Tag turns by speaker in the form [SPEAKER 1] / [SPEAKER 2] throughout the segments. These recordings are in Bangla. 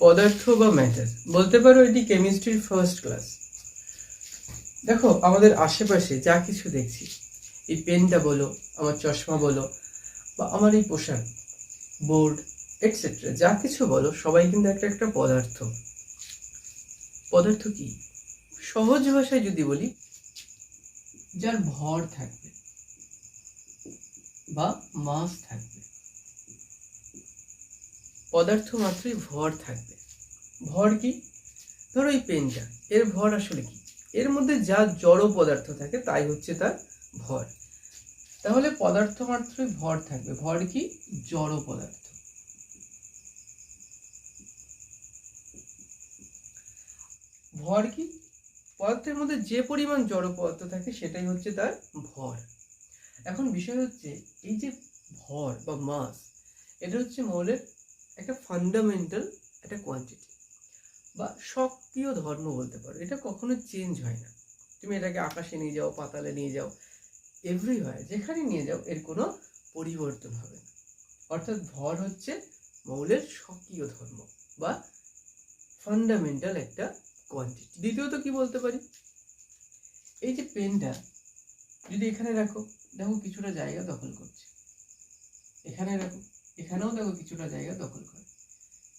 [SPEAKER 1] পদার্থ বা ম্যাটার বলতে পারো এটি কেমিস্ট্রির ফার্স্ট ক্লাস দেখো, আমাদের আশেপাশে যা কিছু দেখছি, এই পেনটা বলো, আমার চশমা বলো, বা আমার এই পোশাক বোর্ড এটসেট্রা যা কিছু বলো, সবাই কিন্তু একটা একটা পদার্থ। পদার্থ কি? সহজ ভাষায় যদি বলি, যার ভর থাকবে, বা মাস থাকবে। পদার্থ মাত্রই ভর থাকবে। ভর কি? ধরো এই পেনটা, এর ভর আসলে কি? এর মধ্যে যা জড় পদার্থ থাকে তাই হচ্ছে তার ভর। তাহলে পদার্থ মাত্রই ভর থাকবে। ভর কি? জড় পদার্থ। ভর কি? পদার্থের মধ্যে যে পরিমাণ জড় পদার্থ থাকে সেটাই হচ্ছে তার ভর। এখন বিষয় হচ্ছে, এই যে ভর বা মাস, এটা হচ্ছে মৌলের একটা ফান্ডামেন্টাল একটা কোয়ান্টিটি বা সক্রিয় ধর্ম বলতে পারো। এটা কখনো চেঞ্জ হয় না। তুমি এটাকে আকাশে নিয়ে যাও, পাতালে নিয়ে যাও এভরিহয়ার যেখানে নিয়ে যাও, এর কোনো পরিবর্তন হবে না। অর্থাৎ ভর হচ্ছে মৌলের সক্রিয় ধর্ম বা ফান্ডামেন্টাল একটা কোয়ান্টিটি দ্বিতীয়ত কি বলতে পারি? এই যে পেনটা যদি এখানে রাখো, দেখো কিছুটা জায়গা দখল করছে। এখানে রাখো। এখানেও দেখো কিছুটা জায়গা দখল করে।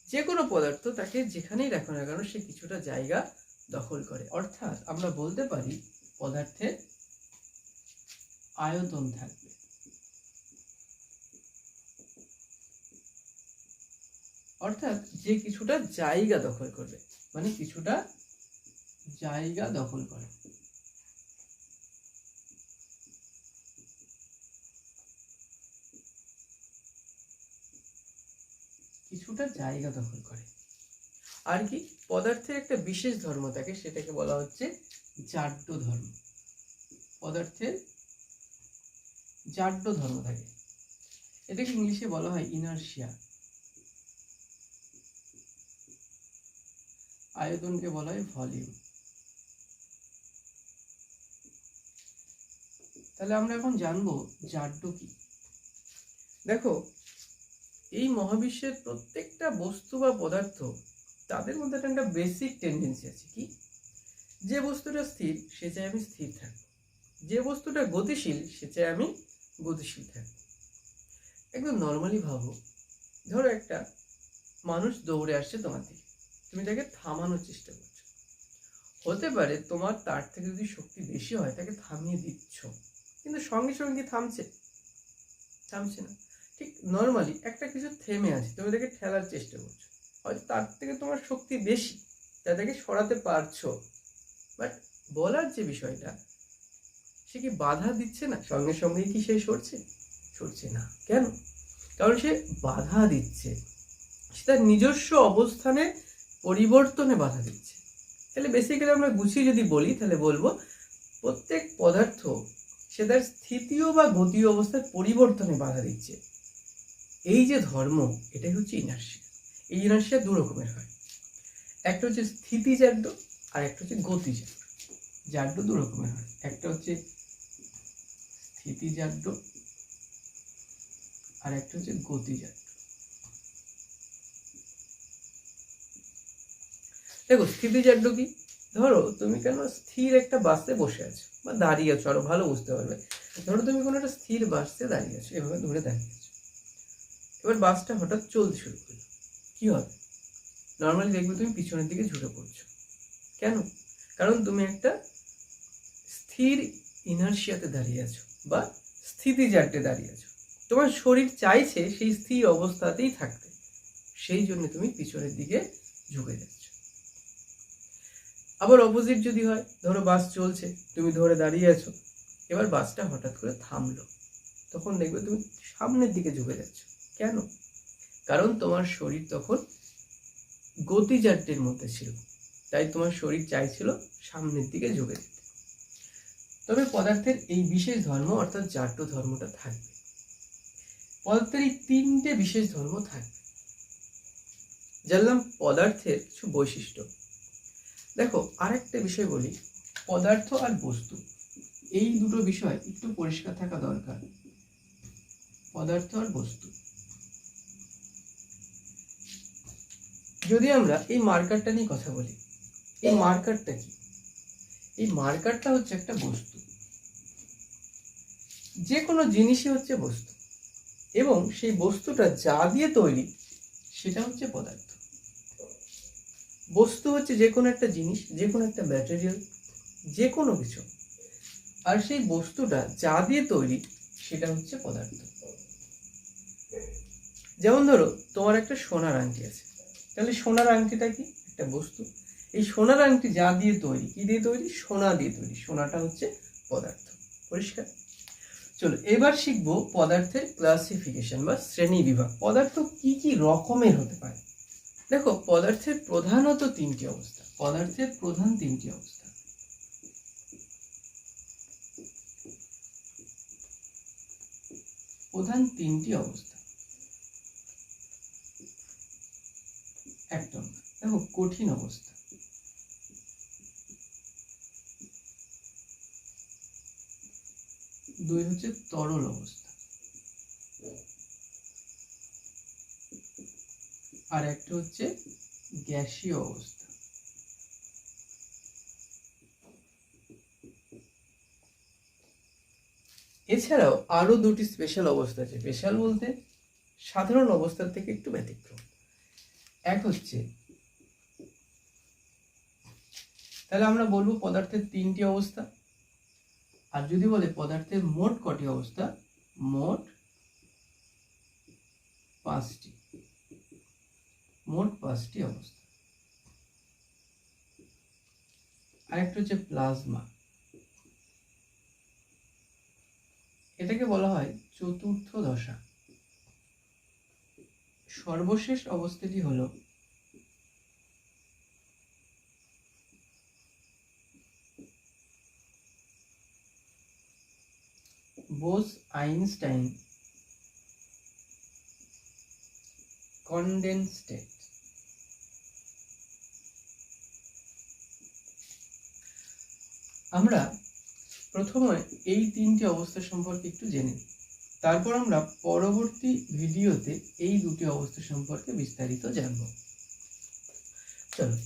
[SPEAKER 1] যে কোনো পদার্থ তাকে যেখানেই রাখো না কেন, সে কিছুটা জায়গা দখল করে। অর্থাৎ আমরা বলতে পারি পদার্থের আয়তন থাকবে। অর্থাৎ যে কিছুটা জায়গা দখল করবে মানে কিছুটা জায়গা দখল করে। কিছুটা জায়গা দখল করে। আর কি? পদার্থের একটা বিশেষ ধর্ম থাকে সেটাকে বলা হচ্ছে জাড্য ধর্ম। পদার্থের জাড্য ধর্ম থাকে এটাকে ইংলিশে বলা হয় ইনার্শিয়া। আয়তনকে বলা হয় ভলিউম। তাহলে আমরা এখন জানব জাড্য কি? দেখো এই মহাবিশ্বের প্রত্যেকটা বস্তু বা পদার্থ, তাদের মধ্যে একটা একটা বেসিক টেন্ডেন্সি আছে। কি? যে বস্তুটা স্থির, সে চাই আমি স্থির থাকব। যে বস্তুটা গতিশীল, সে চাই আমি গতিশীল থাকব। একদম নর্মালি ভাবো, ধরো একটা মানুষ দৌড়ে আসছে তোমার দিকে, তুমি তাকে থামানোর চেষ্টা করছ। হতে পারে তোমার তার থেকে যদি শক্তি বেশি হয়, তাকে থামিয়ে দিচ্ছ, কিন্তু সঙ্গে সঙ্গে থামছে। থামছে না। ঠিক নর্মালি একটা কিছু থেমে আছে, তুমি তাকে ঠেলার চেষ্টা করছ। হয়তো তার থেকে তোমার শক্তি বেশি তাদেরকে সরাতে পারছ। বাট বলার যে বিষয়টা, সে কি বাধা দিচ্ছে না? সঙ্গে সঙ্গেই কি সে সরছে? সরছে না। কেন? কারণ সে বাধা দিচ্ছে। সে তার নিজস্ব অবস্থানে পরিবর্তনে বাধা দিচ্ছে। তাহলে বেসিক্যালি আমরা গুছিয়ে যদি বলি, তাহলে বলব, প্রত্যেক পদার্থ সে তার স্থিতীয় বা গতীয় অবস্থার পরিবর্তনে বাধা দিচ্ছে। এই যে ধর্ম, এটাই হচ্ছে ইনার্শিয়া। এই ইনার্শিয়া দু রকমের হয়। একটা হচ্ছে স্থিতিজাড্য আর একটা হচ্ছে গতিজাড্য জাড্য দু রকমের হয়। একটা হচ্ছে স্থিতিজাড্য আর একটা হচ্ছে গতিজাড্য দেখো স্থিতিজাড্য কি? ধরো, তুমি কেন স্থির একটা বাসে বসে আছো বা দাঁড়িয়ে আছো, আরও ভালো বুঝতে পারবে। ধরো, তুমি কোনো একটা স্থির বাসে দাঁড়িয়ে আছো, এভাবে ধরে দাঁড়িয়ে এবার বাসটা হঠাৎ চলতে শুরু করল। কি হবে? নর্মালি দেখবে তুমি পিছনের দিকে ঝুঁকে পড়ছো। কেন? কারণ তুমি একটা স্থির ইনার্শিয়াতে দাঁড়িয়ে আছো বা স্থিতিজাড্যে দাঁড়িয়ে আছো। তোমার শরীর চাইছে সেই স্থির অবস্থাতেই থাকতে। সেই জন্য তুমি পিছনের দিকে ঝুঁকে যাচ্ছ। আবার অপোজিট যদি হয়, ধরো বাস চলছে, তুমি ধরে দাঁড়িয়ে আছো। এবার বাসটা হঠাৎ করে থামলো। তখন দেখবে তুমি সামনের দিকে ঝুঁকে যাচ্ছ। কেন? কারণ তোমার শরীর তখন গতিজাড্যের মধ্যে ছিল। তাই তোমার শরীর চাইছিল সামনের দিকে ঝুঁকে যেতে তবে পদার্থের এই বিশেষ ধর্ম, অর্থাৎ জাড্য ধর্মটা থাকবে। পদার্থের এই তিনটে বিশেষ ধর্ম থাকবে। জানলাম পদার্থের কিছু বৈশিষ্ট্য। দেখো, আরেকটা বিষয় বলি। পদার্থ আর বস্তু, এই দুটো বিষয় একটু পরিষ্কার থাকা দরকার। পদার্থ আর বস্তু। যদি আমরা এই মার্কারটা নিয়ে কথা বলি, এই মার্কারটা কি? এই মার্কারটা হচ্ছে একটা বস্তু। যে কোনো জিনিসই হচ্ছে বস্তু। এবং সেই বস্তুটা যা দিয়ে তৈরি, সেটা হচ্ছে পদার্থ। বস্তু হচ্ছে যে কোনো একটা জিনিস যে কোনো একটা ম্যাটেরিয়াল যে কোনো কিছু। আর সেই বস্তুটা যা দিয়ে তৈরি, সেটা হচ্ছে পদার্থ। যেমন ধরো, তোমার একটা সোনার আংটি আছে। তাহলে সোনার আংটিটা কি? একটা বস্তু। এই সোনার আংটি যা দিয়ে তৈরি, কি দিয়ে তৈরি? সোনা দিয়ে তৈরি। সোনাটা হচ্ছে পদার্থ। পরিষ্কার? চলো, এবার শিখব পদার্থের ক্লাসিফিকেশন বা শ্রেণি বিভাগ। পদার্থ কি কি রকমের হতে পারে? দেখো, পদার্থের প্রধানত তিনটি অবস্থা। পদার্থের প্রধান তিনটি অবস্থা। প্রধান তিনটি অবস্থা। এক নম্বর দেখো, কঠিন অবস্থা। দুই হচ্ছে তরল অবস্থা। আর একটা হচ্ছে গ্যাসীয় অবস্থা। এছাড়াও আরও দুটি স্পেশাল অবস্থা আছে। স্পেশাল বলতে সাধারণ অবস্থার থেকে একটু ব্যতিক্রম। এক হচ্ছে। তাহলে আমরা বলব পদার্থের তিনটি অবস্থা। আর যদি বলে পদার্থের মোট কটি অবস্থা, মোট পাঁচটি। মোট পাঁচটি অবস্থা। আরেকটা হচ্ছে প্লাজমা। এটাকে বলা হয় চতুর্থ দশা। সর্বশেষ অবস্থাটি হলো। বোস আইনস্টাইন। কনডেন্সটেড আমরা প্রথমে এই তিনটি অবস্থা সম্পর্কে একটু জেনে নিই। তারপর আমরা পরবর্তী ভিডিওতে এই দুটি অবস্থা সম্পর্কে বিস্তারিত জানব। চলো,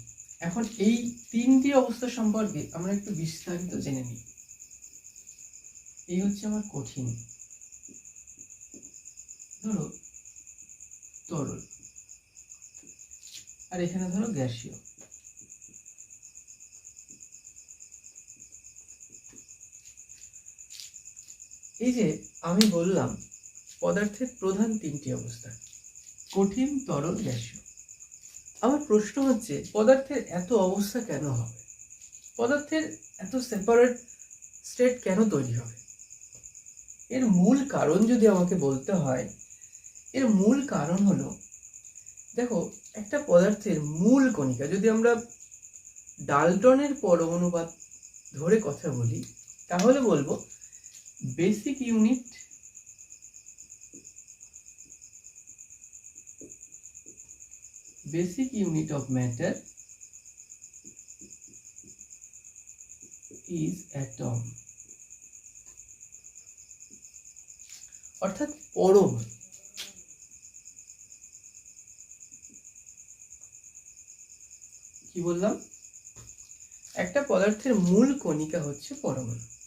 [SPEAKER 1] এখন এই তিনটি অবস্থা সম্পর্কে আমরা একটু বিস্তারিত জেনে নিই। এই হচ্ছে আমার কঠিন। ধরো, তরল। আর এখানে ধরো গ্যাসীয়। এই যে আমি বললাম, পদার্থের প্রধান তিনটি অবস্থা, কঠিন, তরল, গ্যাসীয়। আমার প্রশ্ন হচ্ছে, পদার্থের এত অবস্থা কেন হবে? পদার্থের এত সেপারেট স্টেট কেন তৈরি হবে? এর মূল কারণ যদি আমাকে বলতে হয়, এর মূল কারণ হলো, দেখো, একটা পদার্থের মূল কণিকা, যদি আমরা ডালটনের পরমাণুপাত ধরে কথা বলি, তাহলে বলব basic unit basic unit of matter is atom. অর্থাৎ পরমাণু কি বললাম? একটা পদার্থের মূল কণিকা হচ্ছে পরমাণু।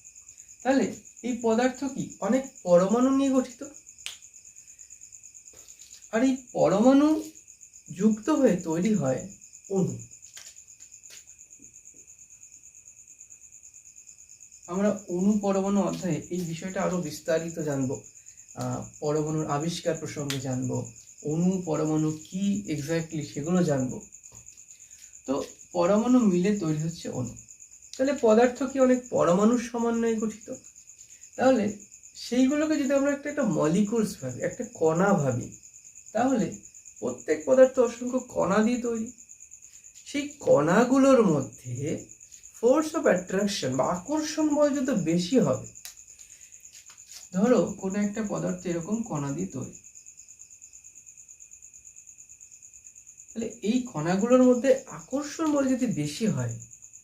[SPEAKER 1] তাহলে এই পদার্থ কি অনেক পরমাণু নিয়ে গঠিত? আর এই পরমাণু যুক্ত হয়ে তৈরি হয় অণু। আমরা অণু পরমাণু অধ্যায়ে এই বিষয়টা আরও বিস্তারিত জানব। পরমাণুর আবিষ্কার প্রসঙ্গে জানব, অণু পরমাণু কি এক্স্যাক্টলি সেগুলো জানব। তো পরমাণু মিলে তৈরি হচ্ছে অণু। তাহলে পদার্থ কি অনেক পরমাণুর সমন্বয়ে গঠিত? তাহলে সেইগুলোকে যদি আমরা একটা একটা মলিকুলস ভাবি, একটা কণা ভাবি, তাহলে প্রত্যেক পদার্থ অসংখ্য কণা দিয়ে তৈরি। সেই কণাগুলোর মধ্যে ফোর্স অফ অ্যাট্রাকশন বা আকর্ষণ বল যত বেশি হবে, ধরো কোনো একটা পদার্থ এরকম কণা দিয়ে তৈরি। তাহলে এই কণাগুলোর মধ্যে আকর্ষণ বল যদি বেশি হয়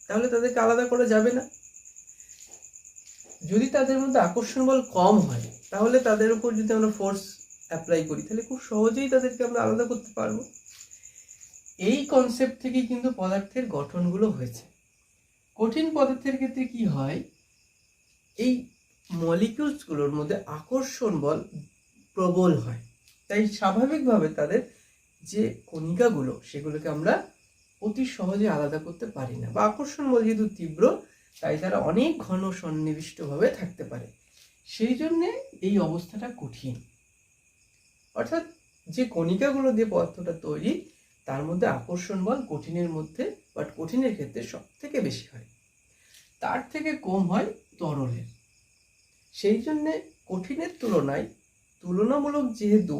[SPEAKER 1] তাহলে তাদেরকে আলাদা করা যাবে না। যদি তাদের মধ্যে আকর্ষণ বল কম হয়, তাহলে তাদের উপর যদি আমরা ফোর্স অ্যাপ্লাই করি, তাহলে খুব সহজেই তাদেরকে আমরা আলাদা করতে পারব। এই কনসেপ্ট থেকেই কিন্তু পদার্থের গঠনগুলো হয়েছে। কঠিন পদার্থের ক্ষেত্রে কি হয়? এই মলিকিউলসগুলোর মধ্যে আকর্ষণ বল প্রবল হয়। তাই স্বাভাবিকভাবে তাদের যে কণিকাগুলো, সেগুলোকে আমরা অতি সহজে আলাদা করতে পারি না বা আকর্ষণ বল যেহেতু তীব্র, তাই তারা অনেক ঘন সন্নিবিষ্টভাবে থাকতে পারে। সেই জন্যে এই অবস্থাটা কঠিন। অর্থাৎ যে কণিকাগুলো দিয়ে পদার্থটা তৈরি, তার মধ্যে আকর্ষণ বল কঠিনের মধ্যে বাট কঠিনের ক্ষেত্রে সব থেকে বেশি হয়। তার থেকে কম হয় তরলের। সেই জন্যে কঠিনের তুলনায় তুলনামূলক যেহেতু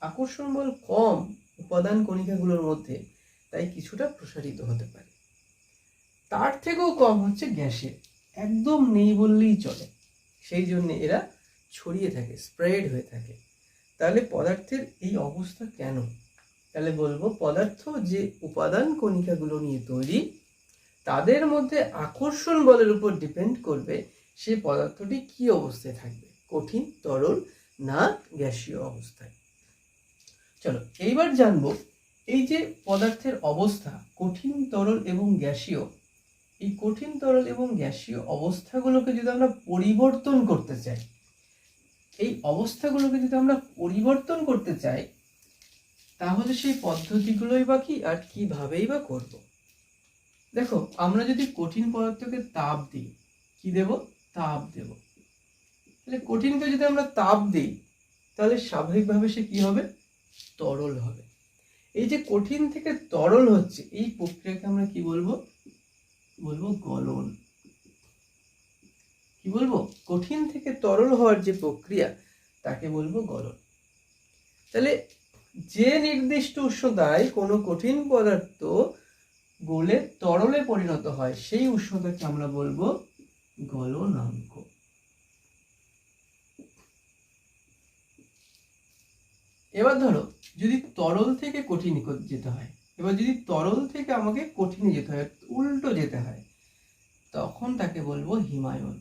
[SPEAKER 1] আকর্ষণ বল কম উপাদান কণিকাগুলোর মধ্যে তাই কিছুটা প্রসারিত হতে পারে। তার থেকেও কম হচ্ছে গ্যাসের একদম নেই বললেই চলে। সেই জন্য এরা ছড়িয়ে থাকে, স্প্রেড হয়ে থাকে। তাহলে পদার্থের এই অবস্থা কেন? তাহলে বলব পদার্থ যে উপাদান কণিকাগুলো নিয়ে তৈরি, তাদের মধ্যে আকর্ষণ বলের উপর ডিপেন্ড করবে সে পদার্থটি কি অবস্থায় থাকবে, কঠিন, তরল না গ্যাসীয় অবস্থায়। চলো, এইবার জানব এই যে পদার্থের অবস্থা কঠিন তরল এবং গ্যাসীয়, এই কঠিন তরল এবং গ্যাসীয় অবস্থাগুলোকে যদি আমরা পরিবর্তন করতে চাই, এই অবস্থাগুলোকে যদি আমরা পরিবর্তন করতে চাই, তাহলে সেই পদ্ধতিগুলোই বা কি আর কিভাবেই বা করব? দেখো, আমরা যদি কঠিন পদার্থকে তাপ দিই, কি দেব? তাপ দেব। তাহলে কঠিনকে যদি আমরা তাপ দিই, তাহলে স্বাভাবিকভাবে সে কি হবে? তরল হবে। এই যে কঠিন থেকে তরল হচ্ছে, এই প্রক্রিয়াকে আমরা কি বলব? বলব গলন। কি বলব? কঠিন থেকে তরল হওয়ার যে প্রক্রিয়া, তাকে বলব গলন। তাহলে যে নির্দিষ্ট উষ্ণতায় কোনো কঠিন পদার্থ গলে তরলে পরিণত হয়, সেই উষ্ণতাকে আমরা বলব গলনাঙ্ক। এবার ধরো, যদি তরল থেকে কঠিন যেতে হয়, এবার যদি তরল থেকে আমাকে কঠিনে যেতে হয়, উল্টো যেতে হয়, তখন তাকে বলব হিমায়ন।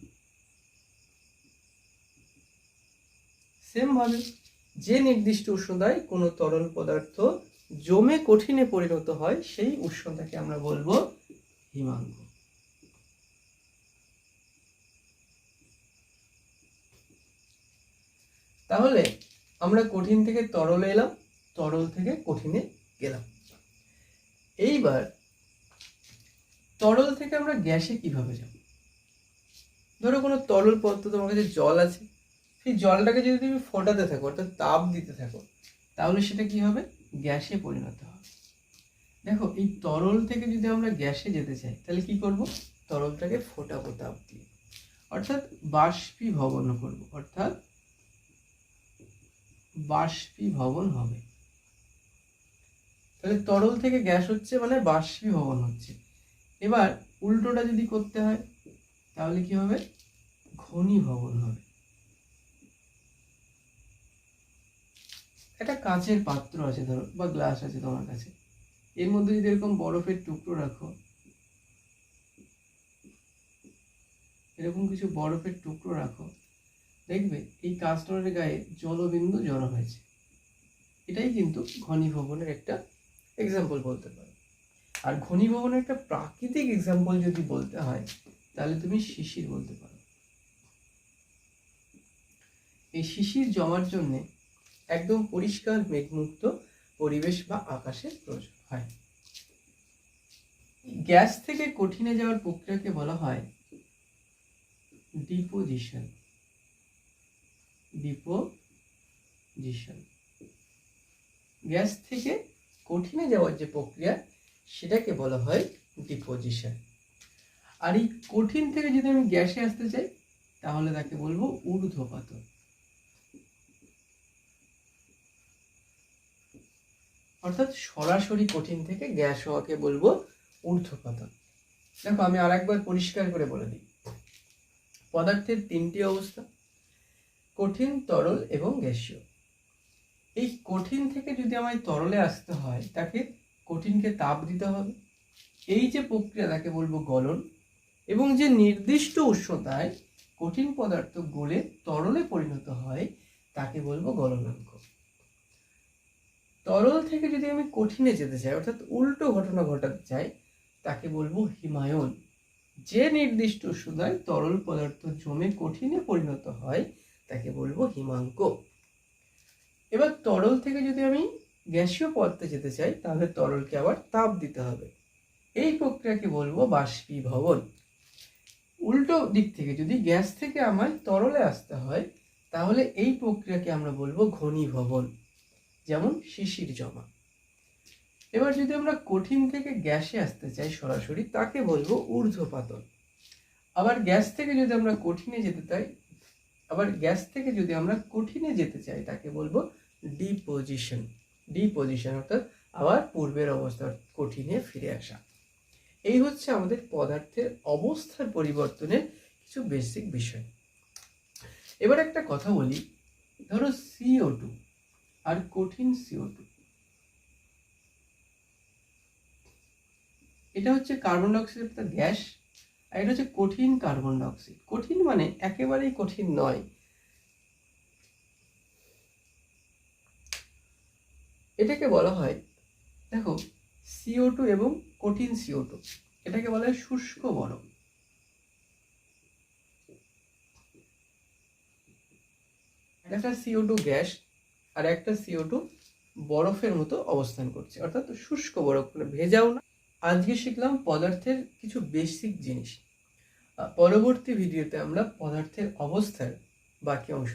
[SPEAKER 1] সেম ভাবে যে নির্দিষ্ট উষ্ণতায় কোনো তরল পদার্থ জমে কঠিনে পরিণত হয়, সেই উষ্ণতাকে আমরা বলব হিমাঙ্গ। তাহলে আমরা কঠিন থেকে তরলে এলাম, তরল থেকে কঠিনে গেলাম। এইবার তরল থেকে আমরা গ্যাসে কীভাবে যাব? ধরো কোনো তরল পদার্থ তোমার কাছে জল আছে, সেই জলটাকে যদি তুমি ফোটাতে থাকো, অর্থাৎ তাপ দিতে থাকো, তাহলে সেটা কি হবে? গ্যাসে পরিণত হবে। দেখো, এই তরল থেকে যদি আমরা গ্যাসে যেতে চাই, তাহলে কি করব? তরলটাকে ফোটাবো তাপ দিয়ে। অর্থাৎ বাষ্পীভবন করব। অর্থাৎ বাষ্পীভবন হবে। তাহলে তরল থেকে গ্যাস হচ্ছে মানে বাষ্পীভবন হচ্ছে। এবার উল্টোটা যদি করতে হয়, তাহলে কি হবে? ঘনীভবন হবে। একটা কাঁচের পাত্র আছে ধরো, বা গ্লাস আছে তোমার কাছে। এর মধ্যে যদি এরকম বরফের টুকরো রাখো, এরকম কিছু বরফের টুকরো রাখো দেখবে এই কাস্টরের গায়ে জলবিন্দু জড়ো হয়েছে। এটাই কিন্তু ঘনীভবনের একটা এক্সাম্পল বলতে পারো। আর ঘনীভবনের একটা প্রাকৃতিক এক্সাম্পল যদি বলতে হয়, তাহলে তুমি শিশির বলতে পারো। এই শিশির জমার জন্যে একদম পরিষ্কার মেঘমুক্ত পরিবেশ বা আকাশের প্রয়োজন হয়। গ্যাস থেকে কঠিনে যাওয়ার প্রক্রিয়াকে বলা হয় ডিপোজিশন ডিপোজিশন গ্যাস থেকে কঠিনে যাওয়ার যে প্রক্রিয়া, সেটাকে বলা হয় ডিপোজিশন। আর এই কঠিন থেকে যদি আমি গ্যাসে আসতে চাই, তাহলে তাকে বলব ঊর্ধ্বপাতন। অর্থাৎ সরাসরি কঠিন থেকে গ্যাস হওয়াকে বলব ঊর্ধ্বপাতন। দেখো, আমি আর একবার পরিষ্কার করে বলে দিই। পদার্থের তিনটি অবস্থা কঠিন, তরল এবং গ্যাসীয়। এই কঠিন থেকে যদি আমায় তরলে আসতে হয়, তাকে কঠিনকে তাপ দিতে হবে। এই যে প্রক্রিয়া, তাকে বলব গলন। এবং যে নির্দিষ্ট উষ্ণতায় কঠিন পদার্থ গলে তরলে পরিণত হয়, তাকে বলব গলনাঙ্ক। তরল থেকে যদি আমি কঠিনে যেতে চাই, অর্থাৎ উল্টো ঘটনা ঘটাতে চাই, তাকে বলব হিমায়ন। যে নির্দিষ্ট উষ্ণতায় তরল পদার্থ জমে কঠিনে পরিণত হয় তাকে বলব হিমাঙ্ক। এবার তরল থেকে যদি আমি গ্যাসীয় পদার্থে যেতে চাই, তাহলে তরলকে আবার তাপ দিতে হবে। এই প্রক্রিয়াকে বলব বাষ্পীভবন। উল্টো দিক থেকে যদি গ্যাস থেকে আমায় তরলে আসতে হয়, তাহলে এই প্রক্রিয়াকে আমরা বলব ঘনীভবন, যেমন শিশির জমা। এবার যদি আমরা কঠিন থেকে গ্যাসে আসতে চাই সরাসরি, তাকে বলব ঊর্ধ্বপাতন। আবার গ্যাস থেকে যদি আমরা কঠিনে যেতে চাই আবার গ্যাস থেকে যদি আমরা কঠিনে যেতে চাই, তাকে বলব ডিপোজিশন। ডিপোজিশন অর্থাৎ আবার পূর্বের অবস্থা কঠিনে ফিরে আসা। এই হচ্ছে আমাদের পদার্থের অবস্থার পরিবর্তনের কিছু বেসিক বিষয়। এবার একটা কথা বলি, ধরো সিও টু আর কঠিন সিও টু এটা হচ্ছে কার্বন ডাইঅক্সাইড গ্যাস আর এটা হচ্ছে কঠিন কার্বন ডাইঅক্সাইড। কঠিন মানে একেবারেই কঠিন নয়। এটাকে বলা হয়, দেখো সিও টু এবং কঠিন সিও টু এটাকে বলা হয় শুষ্ক বরফ একটা সিও টু গ্যাস আর একটা সিও টু বরফের মতো অবস্থান করছে। অর্থাৎ শুষ্ক বরফ মানে ভেজাও না। আজকে শিখলাম পদার্থের কিছু বেসিক জিনিস। পরবর্তী ভিডিওতে আমরা পদার্থের অবস্থার বাকি অংশ